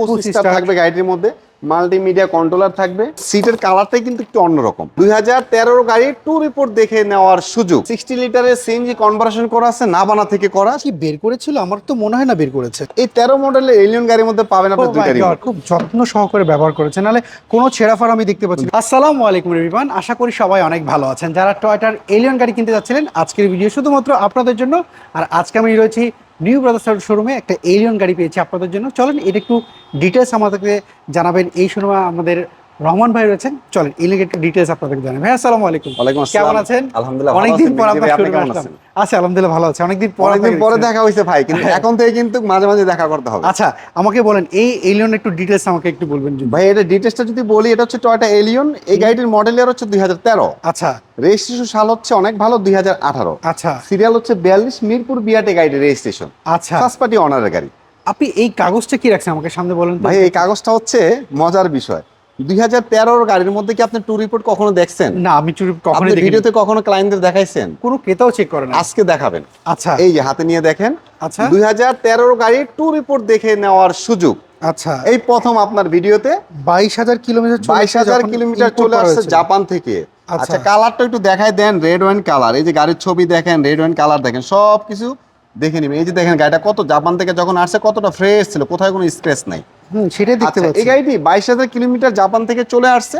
পঁচিশটা থাকবে গাড়িটির মধ্যে মাল্টিমিডিয়া কন্ট্রোলার থাকবে। সিটের কালারটাই কিন্তু একটু অন্যরকম। দুই হাজার তেরোর গাড়ি টু রিপোর্ট দেখে নেওয়ার সুযোগ। সিক্সটি লিটারের সিএনজি কনভার্সন করা আছে নাবানা থেকে করা। কি বের করেছিল? আমার তো মনে হয় না বের করেছে। এই তেরো মডেলের এলিয়ন গাড়ির মধ্যে পাবেন আপনি Oh দুইটা God, খুব যত্ন সহকারে ব্যবহার করেছে নাহলে কোনো ছেঁড়াফার আমি দেখতে পাচ্ছি না। আসসালামু আলাইকুম রিবান আশা করি সবাই অনেক ভালো আছেন। যারা টয়টার এলিয়ন গাড়ি কিনতে যাচ্ছিলেন আজকের ভিডিও শুধুমাত্র আপনাদের জন্য। আর আজকে আমি রয়েছি নিউ ব্রাদার্স শোরুমে একটা এলিয়ন গাড়ি পেয়েছি আপনাদের জন্য। চলেন, এটা একটু ডিটেলস আমাদেরকে জানাবেন। এই শোরুমে আমাদের রহমান ভাই রয়েছেন। চলেন এলিয়ন একটু ডিটেলস আপনাদেরকে জানাবেন ভাই আসসালামু আলাইকুম। ওয়ালাইকুম আসসালাম। কেমন আছেন? আলহামদুলিল্লাহ, অনেকদিন পর আপনার শোরুমে কেমন আছেন? আচ্ছা আলহামদুলিল্লাহ ভালো আছে। অনেকদিন পর অনেকদিন পরে দেখা হয়েছে ভাই কিন্তু এখন থেকে কিন্তু মাঝে মাঝে দেখা করতে হবে। আচ্ছা আমাকে বলেন এই এলিয়ন একটু ডিটেলস আমাকে একটু বলবেন যদি। ভাই এটা ডিটেলসটা যদি বলি এটা হচ্ছে টয়টা এলিয়ন এই গাড়িটির মডেল ইয়ার হচ্ছে দুই হাজার তেরো। আচ্ছা। রেজিস্ট্রেশন সাল হচ্ছে অনেক ভালো দুই হাজার আঠারো। আচ্ছা। সিরিয়াল হচ্ছে বিয়াল্লিশ মিরপুর বিয়াটে গাড়ির রেজিস্ট্রেশন আচ্ছা। ফার্স্ট পার্টি অনারের গাড়ি। আপনি এই কাগজটা কি রাখছেন আমাকে সামনে বলেন ভাই এই কাগজটা হচ্ছে মজার বিষয়। দুই হাজার তেরোর গাড়ির মধ্যে কি আপনি ট্যুর রিপোর্ট কখনো দেখছেন? না আমি চুরি কখনো আপনি ভিডিওতে কখনো ক্লায়েন্টদের দেখাইছেন? কোনো ক্রেতাও চেক আজকে দেখাবেন। আচ্ছা। এই যে হাতে নিয়ে দেখেন আচ্ছা। দুই হাজার তেরোর গাড়ি ট্যুর রিপোর্ট দেখে নেওয়ার সুযোগ। আচ্ছা। এই প্রথম আপনার ভিডিওতে বাইশ হাজার কিলোমিটার বাইশ হাজার কিলোমিটার চলে আসছে জাপান থেকে। আচ্ছা। আচ্ছা কালারটা একটু দেখায় দেন রেড ওয়াইন কালার এই যে গাড়ির ছবি দেখেন রেড ওয়াইন কালার দেখেন সব কিছু দেখে নিবেন এই যে দেখেন গাড়িটা কত জাপান থেকে যখন আসছে কতটা ফ্রেশ ছিল কোথায় কোনো স্ক্র্যাচ নাই। হুম সেটাই দেখতে আচ্ছা, পাচ্ছি। এই গাড়িটি বাইশ হাজার কিলোমিটার জাপান থেকে চলে আসছে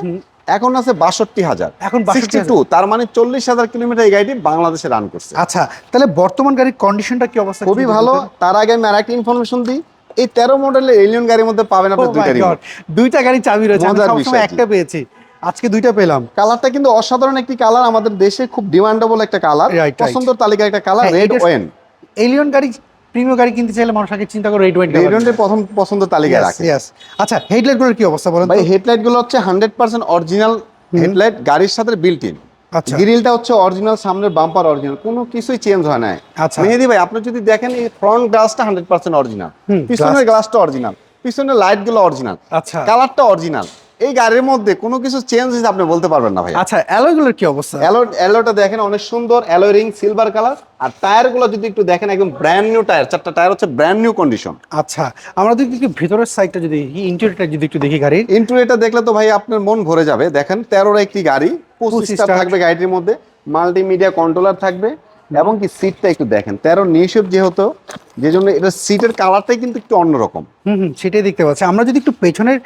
এখন আছে বাষট্টি হাজার। এখন 62,000 টু তার মানে চল্লিশ হাজার কিলোমিটার এই গাড়িটি বাংলাদেশে রান করছে। আচ্ছা তাহলে বর্তমান গাড়ির কন্ডিশনটা কি অবস্থা? খুবই ভালো। তার আগে আমি আরেকটা ইনফরমেশন দিই। এই তেরো মডেলের এলিয়ন গাড়ির মধ্যে পাবেন আপনি Oh দুইটা দুইটা গাড়ি চাবি রয়েছে। সবসময় একটা পেয়েছি। আজকে দুইটা পেলাম। কালারটা কিন্তু অসাধারণ একটি কালার আমাদের দেশে খুব ডিমান্ডেবল একটা কালার. পছন্দের তালিকার একটা কালার রেড ওয়েন এলিয়ন গাড়ি প্রিমিয়াম গাড়ি কিনতে চাইলে মানুষ আগে চিন্তা করে রেড ওয়াইন রেড ওয়েনের প্রথম পছন্দের তালিকায় রাখে আচ্ছা হেডলাইটগুলোর কি অবস্থা বলেন ভাই হেডলাইটগুলো হচ্ছে হান্ড্রেড পার্সেন্ট অরিজিনাল হেডলাইট গাড়ির সাথে বিল্ট ইন আচ্ছা। গ্রিলটা হচ্ছে অরিজিনাল সামনের বাম্পার অরিজিনাল কোনো কিছুই চেঞ্জ হয় না আচ্ছা। মেহেদি ভাই আপনি যদি দেখেন এই ফ্রন্ট গ্লাসটা হান্ড্রেড পার্সেন্ট অরিজিনাল পিছনের গ্লাসটা অরিজিনাল পিছনের লাইটগুলো অরিজিনাল আচ্ছা। কালারটা অরিজিনাল এই গাড়ির মধ্যে কোনো কিছু চেঞ্জ হয়েছে আপনি বলতে পারবেন না ভাই আচ্ছা অ্যালয়গুলোর কি অবস্থা? অ্যালো অ্যালোটা দেখেন অনেক সুন্দর অ্যালো রিং সিলভার কালার আর টায়ারগুলো যদি একটু দেখেন একদম ব্র্যান্ড নিউ টায়ার চারটা টায়ার হচ্ছে ব্র্যান্ড নিউ কন্ডিশন আচ্ছা আমরা যদি একটু ভিতরের সাইডটা যদি ইন্টেরিয়রটা যদি একটু দেখি গাড়ির। ইন্টুরিটা দেখলে তো ভাই আপনার মন ভরে যাবে। দেখেন তেরোর একটি গাড়ি পঁচিশটা থাকবে গাড়িটির মধ্যে। মাল্টিমিডিয়া কন্ট্রোলার থাকবে। এবং কি সিটটা একটু দেখেন। তেরো নিউশেপ যেহেতু যে জন্য এটা সিটের কালারটাই কিন্তু একটু অন্যরকম। হুম হুম সেটাই দেখতে পাচ্ছি। আমরা যদি একটু পেছনের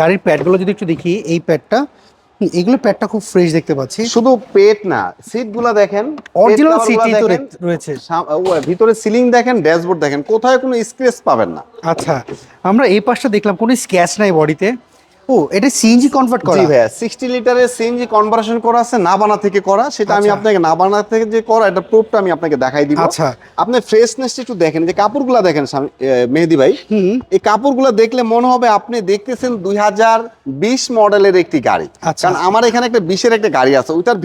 গাড়ির প্যাডগুলো যদি একটু দেখি এই প্যাডটা এগুলো প্যাডটা খুব ফ্রেশ দেখতে পাচ্ছি। শুধু পেট না সিটগুলা দেখেন অরিজিনাল সিটই তো রয়েছে। ভিতরে সিলিং দেখেন ড্যাশবোর্ড দেখেন কোথায় কোনো স্ক্রেচ পাবেন না। আচ্ছা আমরা এই পাশটা দেখলাম কোনো স্ক্যাচ নাই বডিতে ও এটা সিএনজি কনভার্ট করা? জি ভাইয়া সিক্সটি লিটারের সিএনজি কনভার্সন করা আছে নাবানা থেকে করা। সেটা আমি আচ্ছা। আপনাকে নাবানা থেকে যে করা এটা প্রুফটা আমি আপনাকে দেখাই দিব। আচ্ছা। আপনি ফ্রেশনেসটা একটু দেখেন যে কাপড়গুলো দেখেন মেহেদি ভাই। এই কাপড়গুলো দেখলে মনে হবে আপনি দেখতেছেন দুই হাজার বিশ মডেলের একটি গাড়ি। আচ্ছা। কারণ আমার এখানে একটা বিশের একটা গাড়ি আছে ওইটার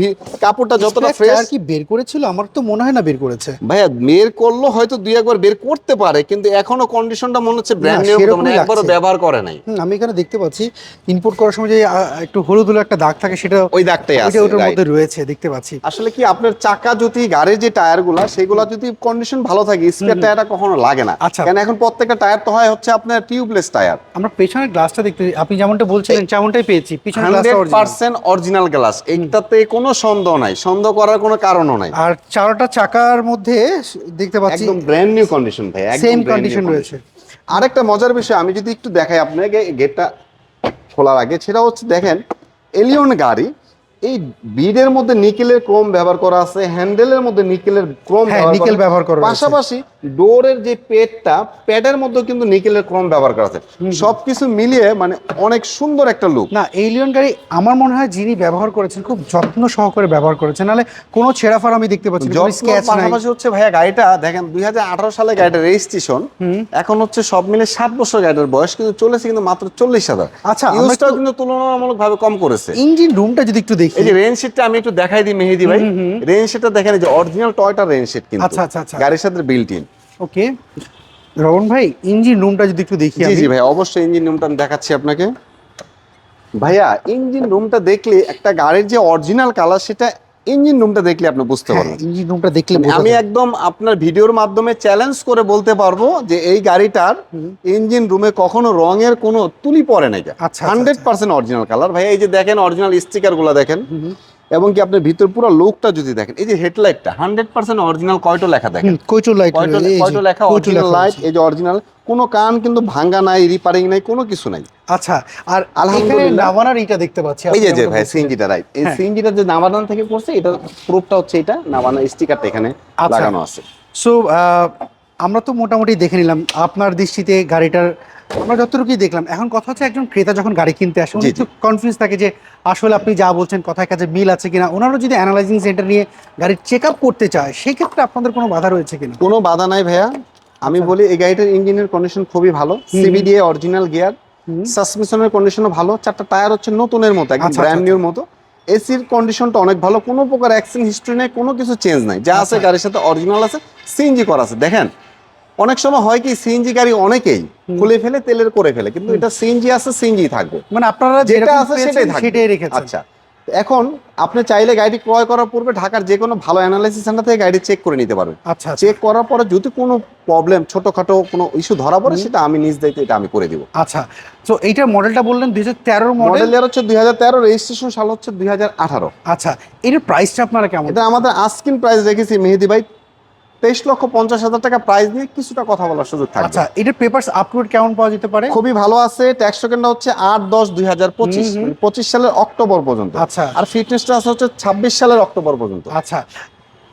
কাপড়টা যতটা ফ্রেশ কি বের করেছিল? আমার তো মনে হয় না বের করেছে। ভাইয়া বের করল হয়তো দুই একবার বের করতে পারে কিন্তু এখনও কন্ডিশনটা মনে হচ্ছে ব্র্যান্ড নিউ মানে একবারও ব্যবহার করে নাই। আমি এখানে দেখতে পাচ্ছি ইনপুট করার সময় যে একটু হলুদ হলুদ একটা দাগ থাকে সেটা ওই দাগটাই আছে ওটার মধ্যে রয়েছে দেখতে পাচ্ছি। আসলে কি আপনার চাকা যদি গাড়ির যে টায়ারগুলা সেগুলো যদি কন্ডিশন ভালো থাকে স্পেয়ার টায়ারটা কখনো লাগে না। আচ্ছা। কারণ এখন প্রত্যেকটা টায়ার তো হয় হচ্ছে আপনার টিউবলেস টায়ার। আমরা পেছনের গ্লাসটা দেখতে আপনি যেমনটা বলছিলেন তেমনটাই পেয়েছি। পিছনের গ্লাসটা অরিজিনাল গ্লাস এইটাতে কোনো সন্দেহ নাই। সন্দেহ করার কোনো কারণও নাই। আর চারটা চাকার মধ্যে দেখতে পাচ্ছি একদম ব্র্যান্ড নিউ কন্ডিশন ভাই একদম সেম কন্ডিশন। রয়েছে। আরেকটা মজার বিষয় আমি যদি একটু দেখাই আপনাকে গেটটা খোলার আগে সেটা হচ্ছে দেখেন এলিয়ন গাড়ি এই বিডের মধ্যে নিকেলের ক্রোম ব্যবহার করা আছে হ্যান্ডেলের মধ্যে নিকেলের ক্রোম হ্যাঁ, নিকেল ব্যবহার করা পাশাপাশি ডোরের যে পেটটা প্যাডের মধ্যে কিন্তু নিকেলের ক্রোম ব্যবহার করা আছে। সবকিছু মিলিয়ে মানে অনেক সুন্দর একটা লুক না এলিয়ন গাড়ি আমার মনে হয় যিনি ব্যবহার করেছেন খুব যত্ন সহকারে ব্যবহার করেছেন। নাহলে কোনো ছেঁড়াফার আমি দেখতে পাচ্ছি নাই। পাশাপাশি হচ্ছে ভাইয়া গাড়িটা দেখেন দুই হাজার আঠারো সালে গাড়িটা রেজিস্ট্রেশন এখন হচ্ছে সব মিলে সাত বছর গাড়িটার বয়স কিন্তু চলেছে কিন্তু মাত্র চল্লিশ হাজার। আচ্ছা, কিন্তু তুলনামূলক ভাবে কম করেছে। ইঞ্জিন রুমটা যদি একটু দেখি এই যে রেন শিটটা আমি একটু দেখাই দিই মেহেদি ভাই। রেন শিটটা দেখেন যে অরিজিনাল টয়টা রেন শিট কিন্তু। আচ্ছা, আচ্ছা, আচ্ছা। গাড়ির সাথে বিল্ট ইন ওকে রবন ভাই ইঞ্জিন রুমটা যদি একটু দেখি জি জি ভাই অবশ্যই ইঞ্জিন রুমটা আমি দেখাচ্ছি আপনাকে। ভাইয়া ইঞ্জিন রুমটা দেখলে একটা গাড়ির যে অরিজিনাল কালার সেটা ইঞ্জিন রুমটা দেখলে আপনি বুঝতে হ্যাঁ পারবেন। ইঞ্জিন রুমটা দেখলে আমি একদম আপনার ভিডিওর মাধ্যমে চ্যালেঞ্জ করে বলতে পারব যে এই গাড়িটার ইঞ্জিন রুমে কখনো রঙের কোনো তুলি পড়ে নাই হান্ড্রেড পার্সেন্ট অরিজিনাল কালার ভাই এই যে দেখেন অরিজিনাল স্টিকারগুলো দেখেন। এবং কি আপনার ভিতর পুরো লুকটা যদি দেখেন এই যে হেডলাইটটা হান্ড্রেড পার্সেন্ট অরিজিনাল কয়টো লেখা দেখেন? কৈটো লাইট কয়টো লেখা অরিজিনাল লাইট এই যে অরিজিনাল কোনো কান কিন্তু ভাঙ্গা নাই রিপারিং নাই কোনো কিছু নাই। আচ্ছা আর এখানে। নাভানার এইটা দেখতে পাচ্ছি এই যে ভাই। সিএনজিটা রাইট এই হ্যাঁ। সিএনজিটা যে নামাদান থেকে করছে এটা প্রুফটা হচ্ছে এটা নামানা স্টিকারটা এখানে আচ্ছা। লাগানো আছে সো আমরা তো মোটামুটি দেখে নিলাম আপনার দৃষ্টিতে গাড়িটার আমরা যতটুকুই দেখলাম এখন কথা হচ্ছে একজন ক্রেতা যখন গাড়ি কিনতে আসে উনি। একটু কনফিউজ থাকে যে আসলে আপনি যা বলছেন কথায় কাছে মিল আছে কিনা ওনারও যদি অ্যানালাইজিং সেন্টার নিয়ে গাড়ির চেক আপ করতে চায় সেক্ষেত্রে আপনাদের কোনো বাধা রয়েছে কিনা কোনো বাধা নাই ভাইয়া আমি আচ্ছা। বলি এই গাড়িটার ইঞ্জিনের কন্ডিশন খুবই ভালো। সিবিডিএ অরিজিনাল গিয়ার। সাসপেনশনের কন্ডিশনও ভালো চারটা টায়ার হচ্ছে নতুনের মতো একদম আচ্ছা, ব্র্যান্ড আচ্ছা, নিউর মতো। এসির কন্ডিশনটা অনেক ভালো কোনো প্রকার অ্যাক্সিডেন্ট হিস্ট্রি নেই কোনো কিছু চেঞ্জ নাই। যা আছে আচ্ছা। গাড়ির সাথে অরিজিনাল আছে সিএনজি করা আছে। দেখেন অনেক সময় হয় কি সিএনজি গাড়ি অনেকেই। খুলে ফেলে তেলের করে ফেলে কিন্তু এটা সিএনজি আছে সিএনজি থাকবে। মানে আপনারা যেটা আছে সেটাই থাকবে। সেটাই রেখেছেন। আচ্ছা। এখন আপনি চাইলে গাড়িটি ক্রয় করার পূর্বে ঢাকার যে কোনো ভালো অ্যানালাইসিস সেন্টার থেকে গাড়ি চেক করে নিতে পারবেন। আচ্ছা আচ্ছা। চেক করার পরে যদি কোনো প্রবলেম ছোটখাটো কোনো ইস্যু ধরা পড়ে সেটা আমি নিজ দায়িত্বে এটা আমি করে দিব। আচ্ছা তো এইটার মডেলটা বললেন দুই হাজার তেরোর মডেল মডেল ইয়ার হচ্ছে দুই হাজার তেরো রেজিস্ট্রেশন সাল হচ্ছে দুই হাজার আঠারো। আচ্ছা এটার প্রাইসটা আপনারা কেমন? এটা আমাদের আস্কিন প্রাইস রেখেছি মেহেদি ভাই তেইশ লক্ষ পঞ্চাশ হাজার টাকা প্রাইস নিয়ে কিছুটা কথা বলার সুযোগ থাকবে। আচ্ছা এটার পেপারস আপলোড কেমন পাওয়া যেতে পারে? খুবই ভালো আছে ট্যাক্স টোকেনটা হচ্ছে আট দশ দুই হাজার পঁচিশ। পঁচিশ সালের অক্টোবর পর্যন্ত। আচ্ছা। আর ফিটনেসটা আছে হচ্ছে ছাব্বিশ সালের অক্টোবর পর্যন্ত। আচ্ছা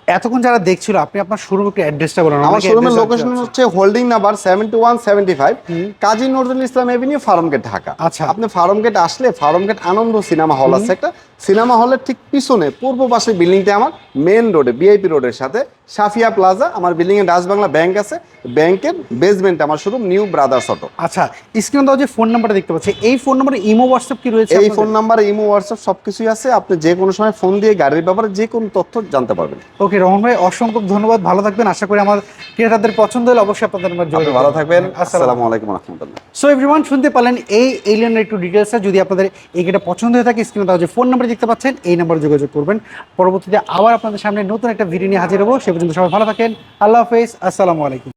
এতক্ষণ যারা দেখছিল আপনি আপনার শোরুম একটু অ্যাড্রেসটা বলুন আমার শোরুমের লোকেশন হচ্ছে holding number seventy one seventy five হুম। Kazi Nazrul Islam avenue farm gate Dhaka. আচ্ছা। আপনি ফার্ম গেট আসলে farm gate Ananda cinema hall আছে একটা সিনেমা হলের ঠিক পিছনে পূর্ব পাশের বিল্ডিংটা আমার। মেন রোডে বিআইপি রোডের সাথে সাফিয়া প্লাজা আমার বিল্ডিং এ ডাচবাংলা ব্যাংক আছে ব্যাংকের বেসমেন্ট আমার শোরুম নিউ ব্রাদার্স অটো আচ্ছা স্ক্রিনে দাও যে ফোন নাম্বারটা দেখতে পাচ্ছি। এই ফোন নাম্বারে ইমো হোয়াটসঅ্যাপ কি রয়েছে এই ফোন নাম্বারে ইমো হোয়াটসঅ্যাপ সবকিছুই আছে। আপনি যে কোনো সময় ফোন দিয়ে গাড়ির ব্যাপারে যে কোনো তথ্য জানতে পারবেন। ওকে রহমান ভাই অসংখ্য ধন্যবাদ। ভালো থাকবেন। আশা করি আমার ক্রেতাদের পছন্দ হলে অবশ্যই আপনাদের নাম্বার ভালো থাকবেন। আসসালামু আলাইকুম। রহমতুল্লাহ। সো এভরিওয়ান শুনতে পারলেন এই এলিয়নের একটু ডিটেলসটা যদি আপনাদের এই গাড়িটা পছন্দ হয়ে থাকে স্ক্রিনে দাও যে ফোন নাম্বার দেখতে পাচ্ছেন এই নাম্বারে যোগাযোগ করবেন। পরবর্তীতে আবার আপনাদের সামনে নতুন একটা ভিডিও নিয়ে হাজির হব। সে পর্যন্ত সবাই ভালো থাকেন। আল্লাহ হাফেজ। আসসালামু আলাইকুম।